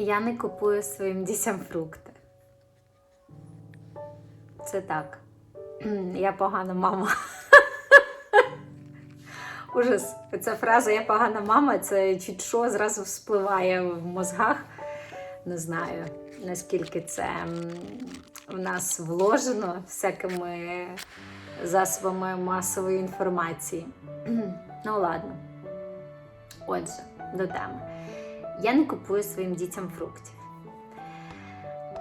Я не купую своїм дітям фрукти. Це так. Я погана мама. Ужас. Ця фраза Я погана мама, це чуть що зразу вспливає в мозгах. Не знаю, наскільки це в нас вложено всякими засобами масової інформації. Ну, ладно. Отже, до теми. Я не купую своїм дітям фруктів.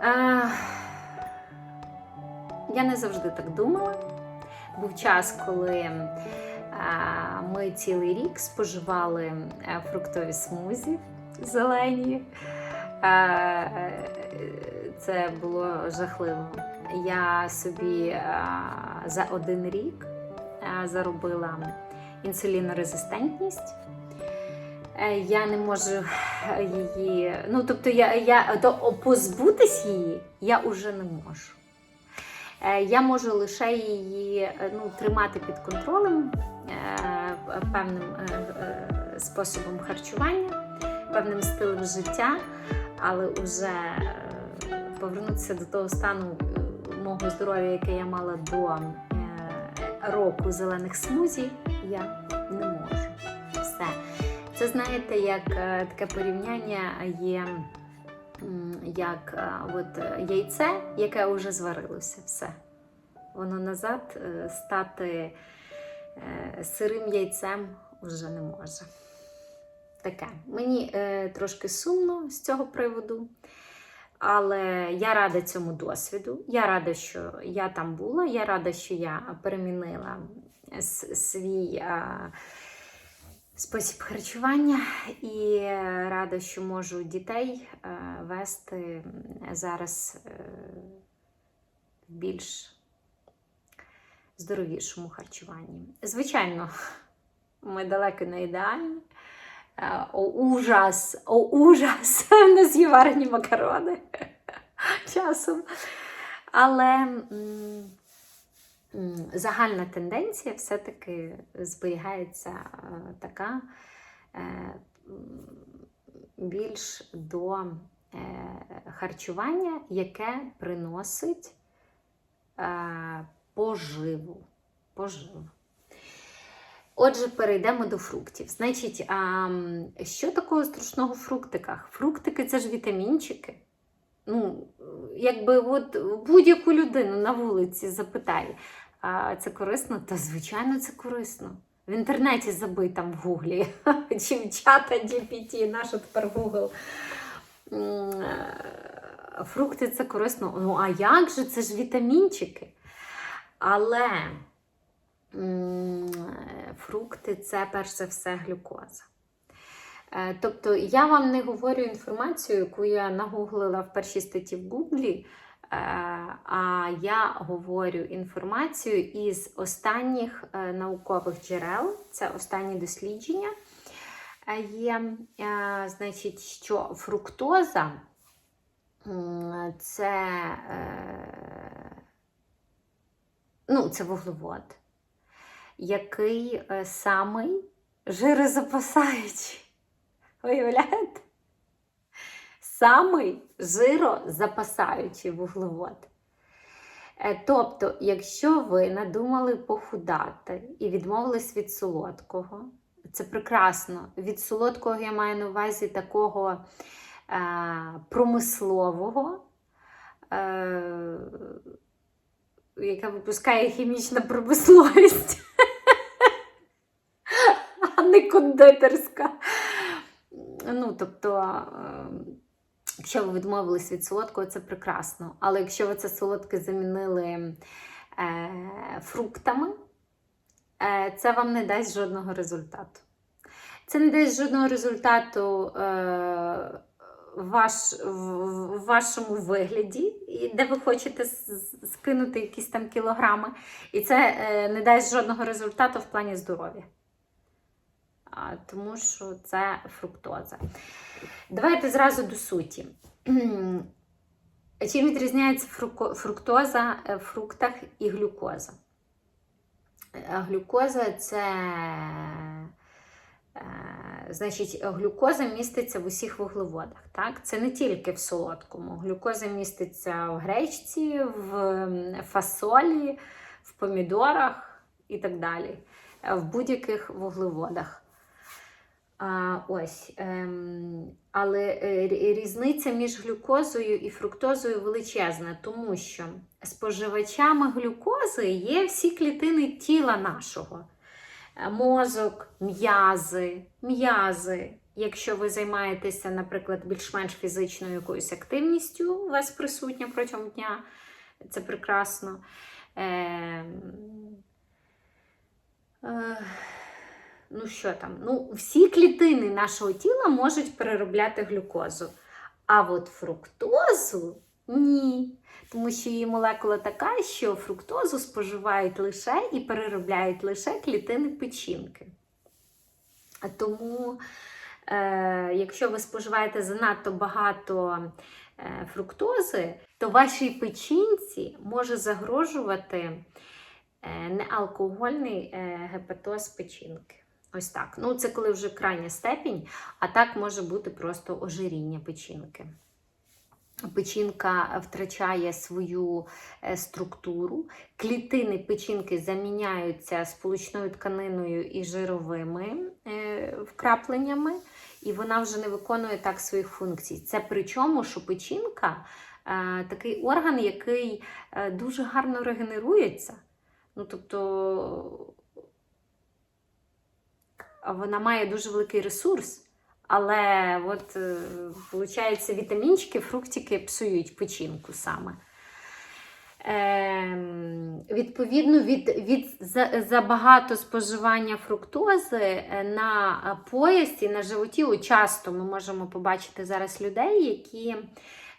А, я не завжди так думала. Був час, коли а, ми цілий рік споживали е, фруктові смузі зелені. Е, це було жахливо. Я собі за один рік заробила інсулінорезистентність. Е, Я не можу її. Ну, тобто, я, я то позбутись її я вже не можу. Е, Я можу лише її е, ну, тримати під контролем певним способом харчування, певним стилем життя, але вже повернутися до того стану мого здоров'я, яке я мала до року зелених смузі, я не. Це знаєте, як е, таке порівняння є як е, от, е, яйце, яке вже зварилося. Все. Воно назад е, стати е, сирим яйцем вже не може. Таке. Мені е, трошки сумно з цього приводу. Але я рада цьому досвіду. Я рада, що я там була. Я рада, що я перемінила свій а, спосіб харчування, і рада, що можу дітей е, вести зараз е, в більш здоровішому харчуванні. Звичайно, ми далеко не ідеальні. Е, О, ужас, о, ужас! Є варені макарони часом. Але загальна тенденція все-таки зберігається е, така е, більш до е, харчування, яке приносить поживу. поживу. Отже, перейдемо до фруктів. Значить, а, що такого страшного в фруктиках? Фруктики це ж вітамінчики. Ну, якби от будь-яку людину на вулиці запитай, а це корисно? Та звичайно, це корисно. В інтернеті забий там в гуглі, чи в чата GPT, наша тепер Google. Е, Фрукти це корисно. Ну, а як же? Це ж вітамінчики. Але фрукти це перш за все глюкоза. Е, Тобто я вам не говорю інформацію, яку я нагуглила в першій статті в Гуглі, е, а я говорю інформацію із останніх е, наукових джерел. Це останні дослідження. Є, значить, що фруктоза це, ну, це вуглевод, який самий жирозапасаючий. Виявляєте? Самий жирозапасаючий вуглевод. Е, Тобто, якщо ви надумали похудати і відмовились від солодкого, це прекрасно. Від солодкого я маю на увазі такого е, промислового, е, яка випускає хімічна промисловість, а не кондитерська. Ну, тобто, е, якщо ви відмовились від солодкого, це прекрасно. Але якщо ви це солодке замінили е, фруктами, е, це вам не дасть жодного результату. Це не дасть жодного результату ваш, в, вашому вигляді, де ви хочете скинути якісь там кілограми. І це не дасть жодного результату в плані здоров'я. Тому що це фруктоза. Давайте зразу до суті. Чим відрізняється фруктоза е, в фруктах і глюкоза? Е, Глюкоза це Е, Значить, глюкоза міститься в усіх вуглеводах. Так? Це не тільки в солодкому. Глюкоза міститься в гречці, в фасолі, в помідорах і так далі, в будь-яких вуглеводах. А, ось, ем, але е, різниця між глюкозою і фруктозою величезна, тому що споживачами глюкози є всі клітини тіла нашого. Е, Мозок, м'язи, м'язи. Якщо ви займаєтеся, наприклад, більш-менш фізичною якоюсь активністю, у вас присутня протягом дня, це прекрасно. Ем, е, ну що там? Ну, всі клітини нашого тіла можуть переробляти глюкозу. А от фруктозу ні. Тому що її молекула така, що фруктозу споживають лише і переробляють лише клітини печінки. А Тому, е, якщо ви споживаєте занадто багато е, фруктози, то вашій печінці може загрожувати е, неалкогольний е, гепатоз печінки. Ось так. Ну, це коли вже крайня степінь, а так може бути просто ожиріння печінки. Печінка втрачає свою е, структуру, клітини печінки заміняються сполучною тканиною і жировими е, вкрапленнями, і вона вже не виконує так своїх функцій. Це причому, що печінка е, такий орган, який дуже гарно регенерується. Ну, тобто вона має дуже великий ресурс. Але от, виходить, вітамінчики, фруктики псують печінку саме. Е, відповідно, від, від за, забагато споживання фруктози на поясі, на животі, часто ми можемо побачити зараз людей, які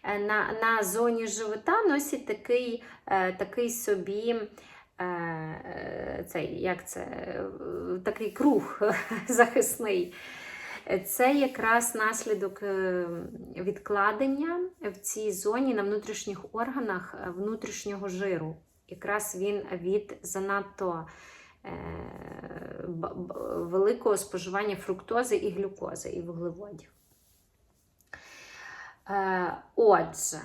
е, на, на зоні живота носять такий, е, такий собі. Е, Цей, як це, е, такий круг захисний. Це якраз наслідок е, відкладення в цій зоні на внутрішніх органах внутрішнього жиру. Якраз він від занадто великого споживання фруктози і глюкози і вуглеводів. Отже,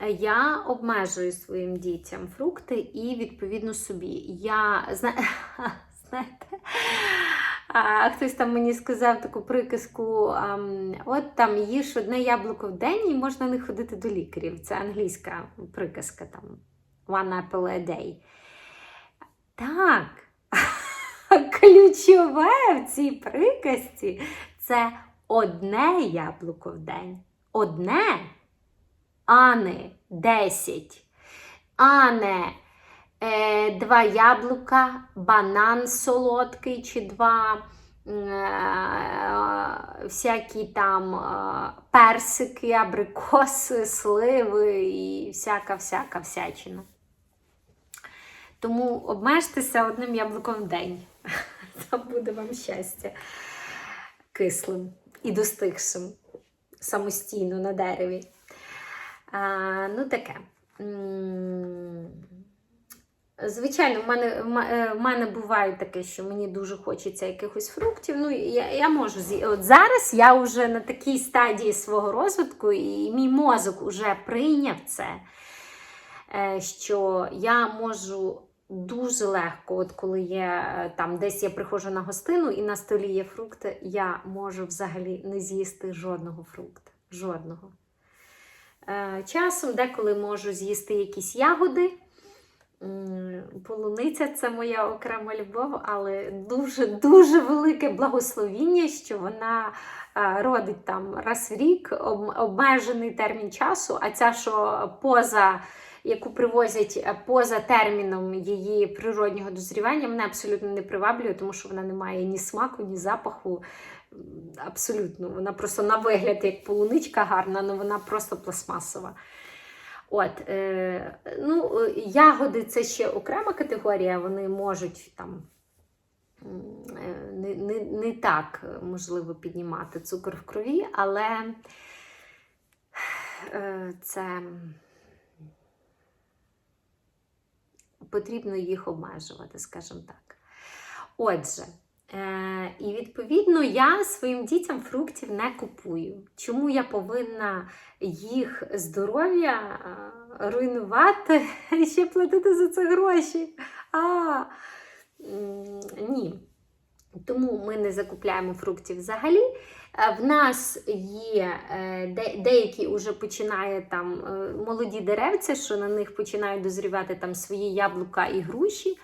я обмежую своїм дітям фрукти і, відповідно, собі. Я зна- знаєте, а, хтось там мені сказав таку приказку: ам, от там їж одне яблуко в день і можна не ходити до лікарів. Це англійська приказка там one apple a day. Так, ключове в цій приказці це одне яблуко в день. Одне, а не десять, а не е, два яблука, банан солодкий чи два. е, Всякі там е, персики, абрикоси, сливи і всяка-всяка всячина. Тому обмежтеся одним яблуком в день. Там буде вам щастя кислим і достигшим самостійно на дереві. А, ну, таке. Звичайно, в мене, е, в мене буває таке, що мені дуже хочеться якихось фруктів. Ну, я, я можу От зараз я вже на такій стадії свого розвитку, і мій мозок вже прийняв це, е, що я можу дуже легко, от коли є е, там десь я приходжу на гостину і на столі є фрукти, я можу взагалі не з'їсти жодного фрукта. Жодного. Е, Часом деколи можу з'їсти якісь ягоди. Полуниця це моя окрема любов, але дуже-дуже велике благословіння, що вона е, родить там раз в рік обмежений термін часу, а ця, що поза, яку привозять е, поза терміном її природнього дозрівання, мене абсолютно не приваблює, тому що вона не має ні смаку, ні запаху. Абсолютно, вона просто на вигляд як полуничка гарна, але вона просто пластмасова. От, е, ну, ягоди це ще окрема категорія, вони можуть там е, не, не, не так можливо піднімати цукор в крові, але е, це потрібно їх обмежувати, скажімо так. Отже, Е, і відповідно я своїм дітям фруктів не купую. Чому я повинна їх здоров'я е, руйнувати і ще платити за це гроші? А, ні. Тому ми не закупляємо фруктів взагалі. Е, В нас є е, де- деякі вже починає там молоді деревця, що на них починають дозрівати там свої яблука і груші.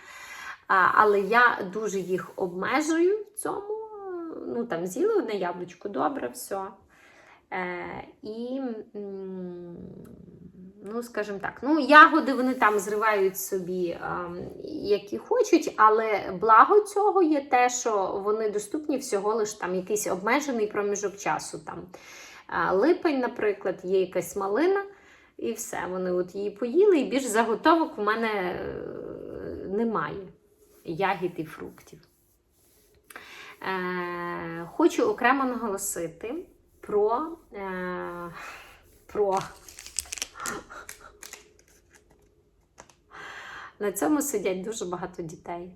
Але я дуже їх обмежую в цьому. Ну там з'їли одне яблучко, добре, все. Е, і, ну, скажімо так, ну, ягоди вони там зривають собі, ем, які хочуть, але благо цього є те, що вони доступні всього лиш там якийсь обмежений проміжок часу. Там. Е, Липень, наприклад, є якась малина, і все. Вони от її поїли, і більш заготовок у мене е, немає ягід і фруктів. Е, хочу окремо наголосити про, е, про на цьому сидять дуже багато дітей.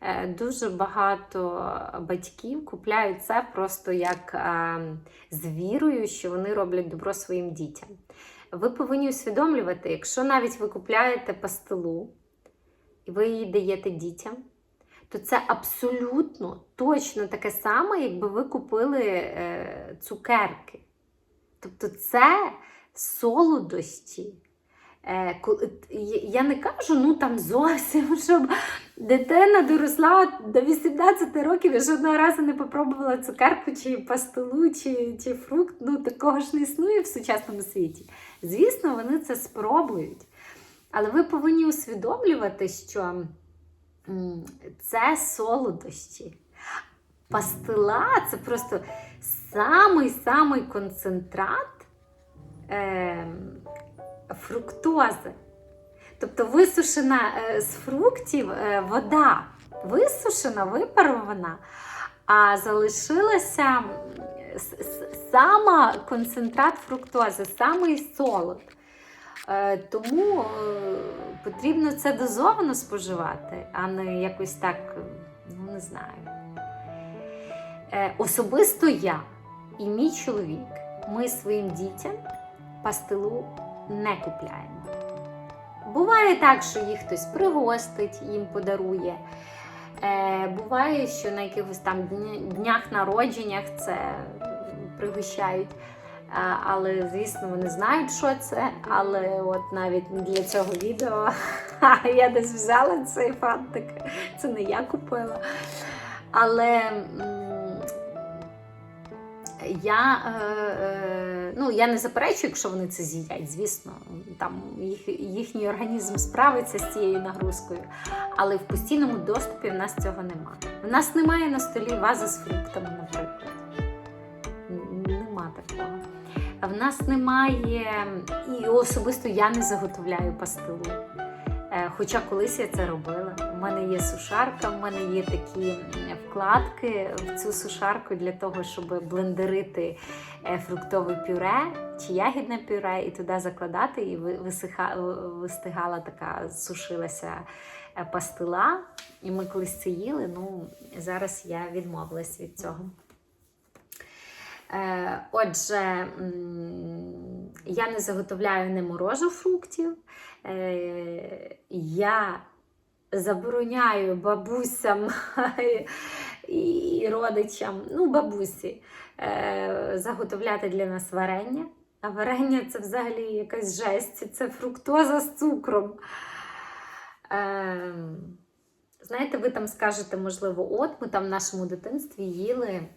Е, Дуже багато батьків купляють це просто як е, з вірою, що вони роблять добро своїм дітям. Ви повинні усвідомлювати, якщо навіть ви купляєте пастилу і ви її даєте дітям, то це абсолютно точно таке саме, якби ви купили е, цукерки. Тобто це солодості. Е, ко- я- я не кажу, ну там зовсім, щоб дитина доросла до 18 років і жодного разу не попробувала цукерку чи пастилу, чи, чи фрукт. Ну такого ж не існує в сучасному світі. Звісно, вони це спробують. Але ви повинні усвідомлювати, що це солодощі. Пастила це просто самий-самий концентрат е, фруктози. Тобто висушена е, з фруктів е, вода, висушена, випарована, а залишилася сама концентрат фруктози, самий солод. Е, Тому е, потрібно це дозовано споживати, а не якось так, е, ну не знаю. Особисто я і мій чоловік, ми своїм дітям пастилу не купляємо. Буває так, що їх хтось пригостить, їм подарує. Буває, що на якихось там днях народженнях це пригощають. Але, звісно, вони знають, що це. Але от навіть для цього відео я десь взяла цей фантик. Це не я купила. Але я, е, е, ну, я не заперечую, якщо вони це з'їдять, звісно, там їх, їхній організм справиться з цією нагрузкою. Але в постійному доступі в нас цього немає. У нас немає на столі вази з фруктами, наприклад. Нема такого. В нас немає, і особисто я не заготовляю пастилу. Е, Хоча колись я це робила. У мене є сушарка, у мене є такі вкладки в цю сушарку для того, щоб блендерити е, фруктове пюре чи ягідне пюре, і туди закладати, і ви- висиха, вистигала така, сушилася е, пастила. І ми колись це їли. Ну, зараз я відмовилась від цього. Е, Отже, я не заготовляю, не морожу фруктів. Е, Я забороняю бабусям і родичам, ну, бабусі, е, заготовляти для нас варення. А варення це взагалі якась жесть, це фруктоза з цукром. Знаєте, ви там скажете, можливо, от ми там в нашому дитинстві їли.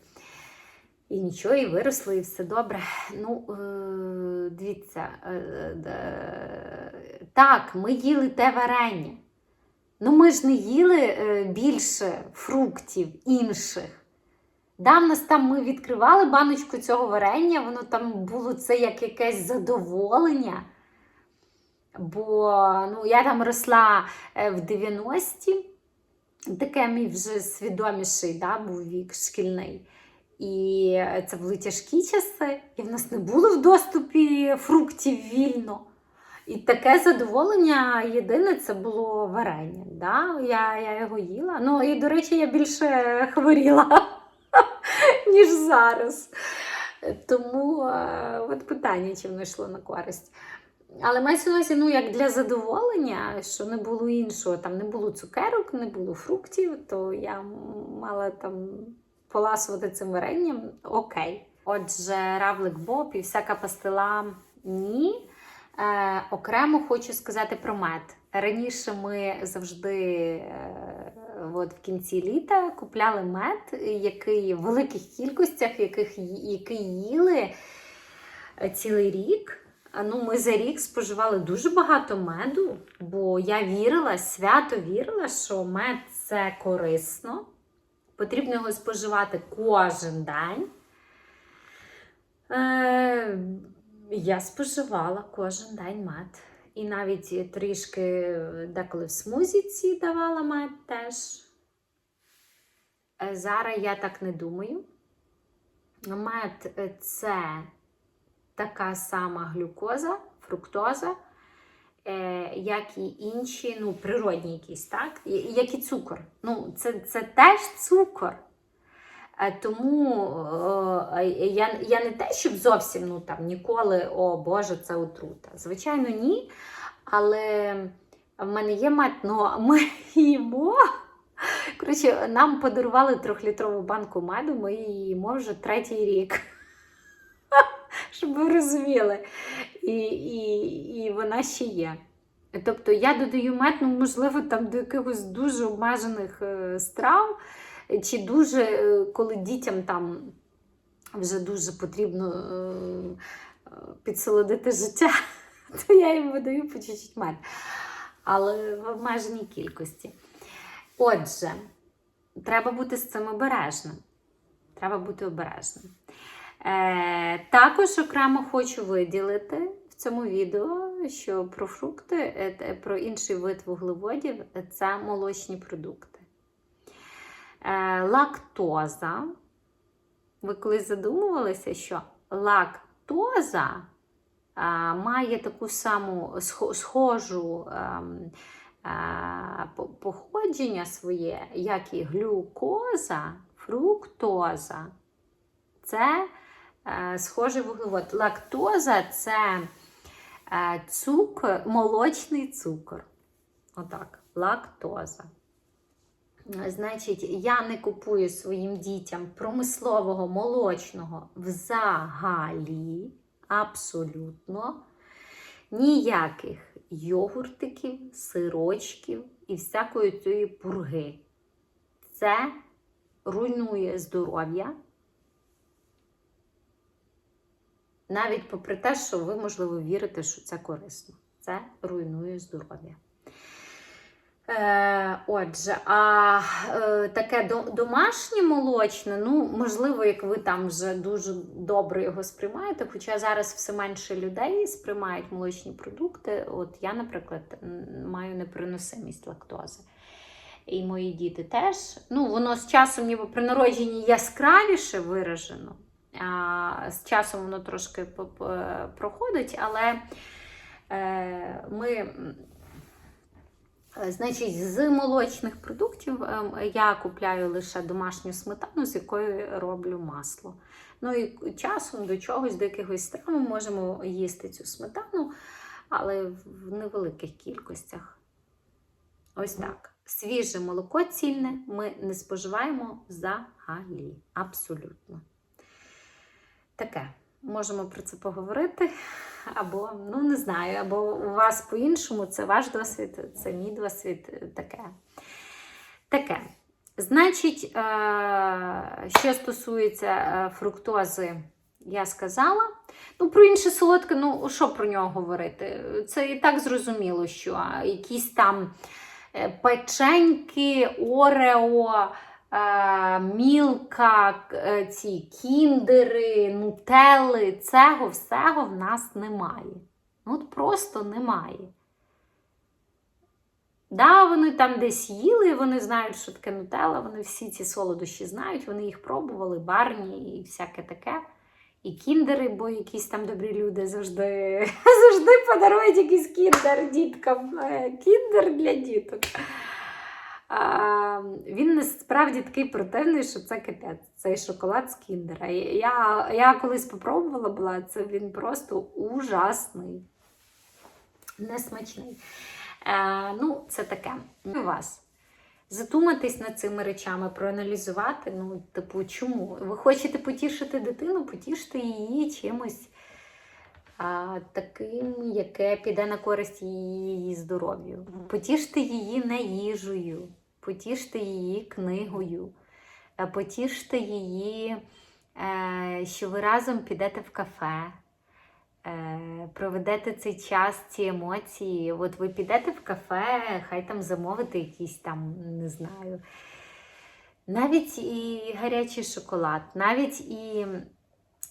І нічого, і виросли, і все добре. Ну, е, дивіться, е, так, ми їли те варення. Ну, ми ж не їли е, більше фруктів інших. Да, в нас там ми відкривали баночку цього варення, воно там було це як якесь задоволення. Бо ну, я там росла в 90-ті, таке мій вже свідоміший да, був вік шкільний. І це були тяжкі часи, і в нас не було в доступі фруктів вільно. І таке задоволення єдине це було варення. Да? Я, я його їла. Ну і, до речі, я більше хворіла, ніж зараз. Тому е, от питання, чи воно йшло на користь. Але мається на увазі, ну, як для задоволення, що не було іншого, там не було цукерок, не було фруктів, то я мала там поласувати цим варенням. Окей. Отже, равлик Боб і всяка пастила ні. Е, окремо хочу сказати про мед. Раніше ми завжди е, от в кінці літа купляли мед, який в великих кількостях, яких, який їли е, цілий рік. Ну, ми за рік споживали дуже багато меду, бо я вірила, свято вірила, що мед це корисно. Потрібно його споживати кожен день. Е, я споживала кожен день мед. І навіть трішки деколи в смузіці давала мед теж. Е, Зараз я так не думаю. Мед е, це така сама глюкоза, фруктоза, як і інші, ну, природні якісь, так? Як і цукор. Ну, це, це теж цукор. Е, Тому е, я, я не те, щоб зовсім ну, там, ніколи, о Боже, це отрута. Звичайно, ні. Але в мене є мать, ну ми їмо. Коротше, нам подарували трьохлітрову банку меду, ми її їмо вже третій рік. Щоб ви розуміли. І, і, і вона ще є. Тобто я додаю мед, ну, можливо, там до якихось дуже обмежених е, страв, чи дуже, е, коли дітям там вже дуже потрібно е, підсолодити життя, то я їм видаю по чуть-чуть мед. Але в обмеженій кількості. Отже, треба бути з цим обережним. Треба бути обережним. Е, також окремо хочу виділити в цьому відео, що про фрукти, е, про інший вид вуглеводів це молочні продукти. Е, лактоза. Ви колись задумувалися, що лактоза має таку саму схожу ем, походження своє, як і глюкоза, фруктоза. Це схожий вуглевод. Лактоза це е, цукор, молочний цукор. Отак, лактоза. Значить, я не купую своїм дітям промислового молочного взагалі, абсолютно. Ніяких йогуртиків, сирочків і всякої цієї пурги. Це руйнує здоров'я. Навіть попри те, що ви, можливо, вірите, що це корисно. Це руйнує здоров'я. Е, отже, а е, таке домашнє молочне, ну, можливо, як ви там вже дуже добре його сприймаєте, хоча зараз все менше людей сприймають молочні продукти. От я, наприклад, маю непереносимість лактози. І мої діти теж. Ну, воно з часом ніби при народженні яскравіше виражено. З часом воно трошки проходить, але е, ми. Е, Значить, з молочних продуктів ем, я купляю лише домашню сметану, з якої роблю масло. Ну і часом до чогось, до якихось страв ми можемо їсти цю сметану, але в невеликих кількостях. Ось так. Свіже молоко цільне ми не споживаємо взагалі. Абсолютно. Таке. Можемо про це поговорити. Або, ну не знаю, або у вас по-іншому, це ваш досвід, це мій досвід, таке. Таке. Значить, е, що стосується е, фруктози, я сказала. Ну, про інше солодке, ну, що про нього говорити? Це і так зрозуміло, що якісь там е, печеньки, орео, е, мілка, е, ці кіндери, нутелли, цього всього в нас немає. Ну, от просто немає. Да, вони там десь їли, вони знають, що таке нутелла, вони всі ці солодощі знають, вони їх пробували, барні і всяке таке. і кіндери, бо якісь там добрі люди завжди, завжди подарують якийсь кіндер діткам. Е, Кіндер для діток. Він насправді такий противний, що це капець. Цей шоколад з кіндера. Я, я колись спробувала була, це він просто ужасний, несмачний. Е, ну, це таке. У вас. Задуматись над цими речами, проаналізувати. Ну, типу, чому? Ви хочете потішити дитину, потіште її чимось а, таким, яке піде на користь її здоров'ю. Потіште її не їжею, потіште її книгою, е, потіште її, е, що ви разом підете в кафе. Е, проведете цей час, ці емоції. От ви підете в кафе, хай там замовите якийсь там, не знаю. Навіть і гарячий шоколад, навіть і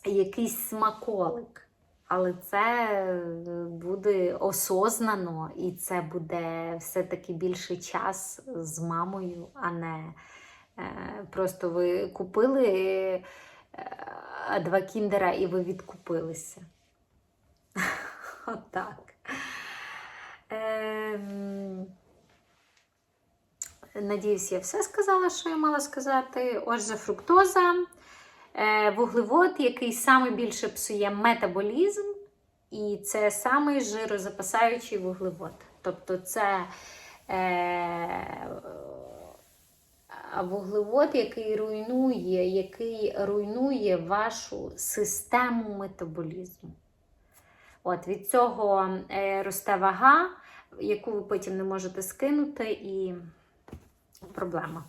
якийсь смаколик. Але це буде осознано, і це буде все-таки більший час з мамою, а не е, просто ви купили е, два кіндера і ви відкупилися. Отак. Ем... Надіюсь, я все сказала, що я мала сказати. Отже, фруктоза, е, вуглевод, який саме більше псує метаболізм, і це самий жирозапасаючий вуглевод. Тобто це е, вуглевод, який руйнує, який руйнує вашу систему метаболізму. От Від цього е, росте вага, яку ви потім не можете скинути, і проблема.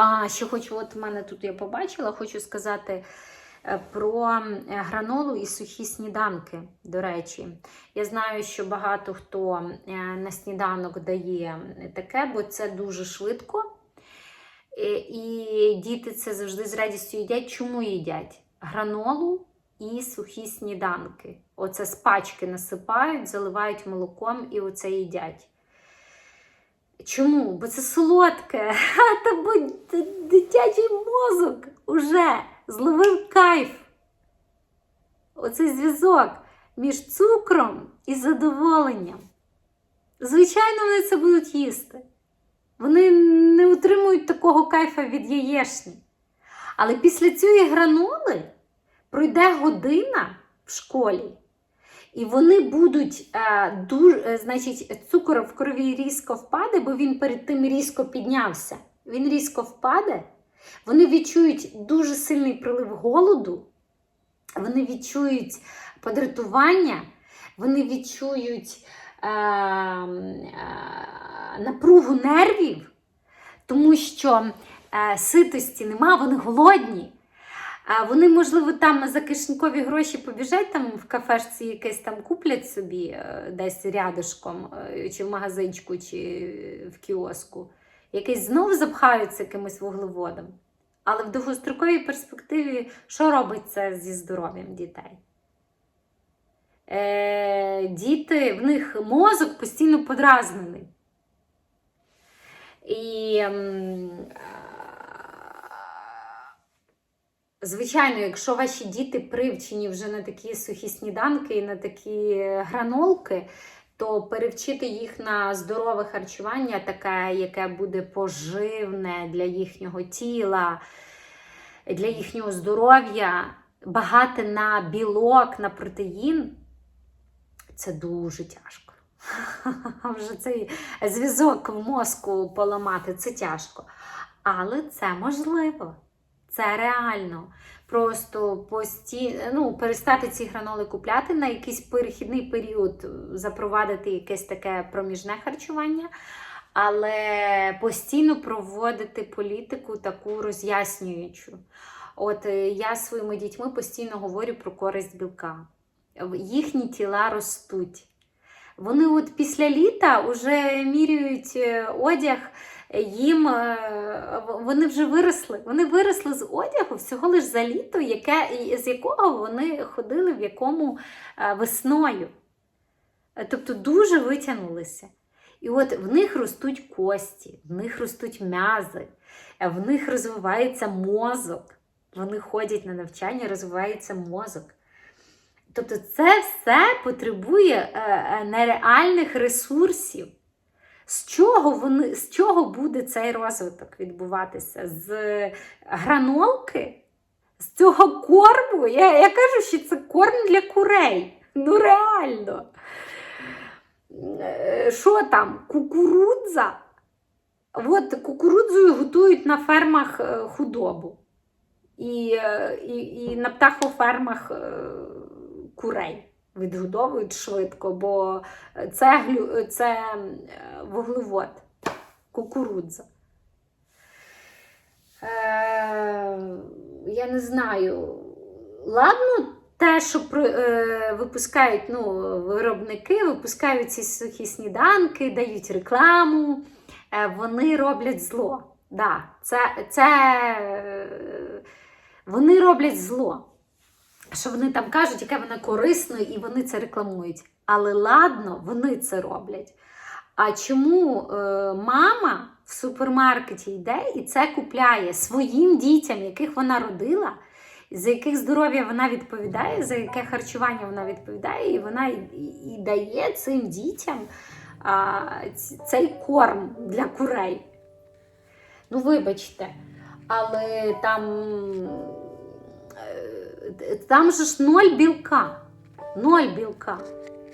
А ще хочу, от в мене тут я побачила, хочу сказати е, про гранолу і сухі сніданки. До речі, я знаю, що багато хто е, на сніданок дає таке, бо це дуже швидко. І діти це завжди з радістю їдять. Чому їдять? Гранолу і сухі сніданки. Оце з пачки насипають, заливають молоком і оце їдять. Чому? Бо це солодке. Та бо дитячий мозок уже зловив кайф. Оцей зв'язок між цукром і задоволенням. Звичайно, вони це будуть їсти. Вони не отримують такого кайфа від яєшні. Але після цієї граноли пройде година в школі, і вони будуть, е, дуже, значить, цукор в крові різко впаде, бо він перед тим різко піднявся. Він різко впаде. Вони відчують дуже сильний прилив голоду, вони відчують подратування, вони відчують е, е, напругу нервів, тому що е, ситості нема, вони голодні. А вони, можливо, там за кишенькові гроші побіжать там в кафешці якесь там куплять собі е, десь рядишком, е, чи в магазинчику, чи в кіоску. Якесь знову запхаються якимось вуглеводом. Але в довгостроковій перспективі, що робить це зі здоров'ям дітей? Е, Діти, в них мозок постійно подразнений. І Звичайно, якщо ваші діти привчені вже на такі сухі сніданки і на такі гранолки, то перевчити їх на здорове харчування, таке, яке буде поживне для їхнього тіла, для їхнього здоров'я, багате на білок, на протеїн, це дуже тяжко. Вже цей зв'язок в мозку поламати це тяжко. Але це можливо. Це реально. Просто пості... ну, перестати ці граноли купляти на якийсь перехідний період, запровадити якесь таке проміжне харчування, але постійно проводити політику таку роз'яснюючу. От е, я своїми дітьми постійно говорю про користь білка. Їхні тіла ростуть. Вони от після літа вже міряють е, одяг їм е, вони вже виросли. Вони виросли з одягу всього лиш за літо, яке, з якого вони ходили в якому е, весною. Е, тобто дуже витягнулися. І от в них ростуть кості, в них ростуть м'язи, в них розвивається мозок. вони ходять на навчання, розвивається мозок. Тобто це все потребує нереальних ресурсів. З чого, вони, з чого буде цей розвиток відбуватися? З гранолки? З цього корму? Я, я кажу, що це корм для курей. Ну реально. Е, Що там? Кукурудза? От кукурудзою готують на фермах е, худобу. І, е, і, і на птахофермах е, курей відгодовують швидко, бо це, глю, це е, вуглевод, кукурудза. Е, я не знаю. Ладно, те, що е, випускають ну, виробники, випускають ці сухі сніданки, дають рекламу, е, вони роблять зло. Да, це, це, е, вони роблять зло. Що вони там кажуть, яке воно корисно, і вони це рекламують. Але ладно, вони це роблять. А чому е, мама в супермаркеті йде і це купляє своїм дітям, яких вона родила, за яких здоров'я вона відповідає, за яке харчування вона відповідає, і вона і, і, і дає цим дітям а, цей корм для курей. Ну, вибачте, але там, там же ж ноль білка. Ноль білка.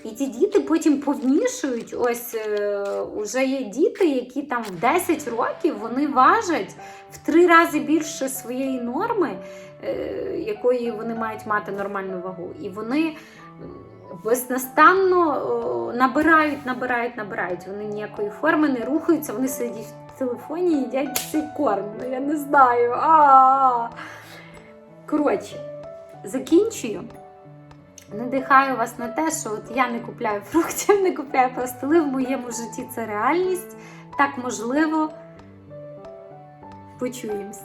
І ті діти потім повнішують. Ось е, уже є діти, які там в 10 років вони важать в три рази більше своєї норми, е, якої вони мають мати нормальну вагу. І вони безнастанно о, набирають, набирають, набирають. Вони ніякої форми не рухаються, вони сидять в телефоні і їдять цей корм. Ну я не знаю. А-а-а. Коротше, закінчую. Надихаю вас на те, що от я не купляю фруктів, не купляю пастили в моєму житті це реальність. Так можливо. Почуємось.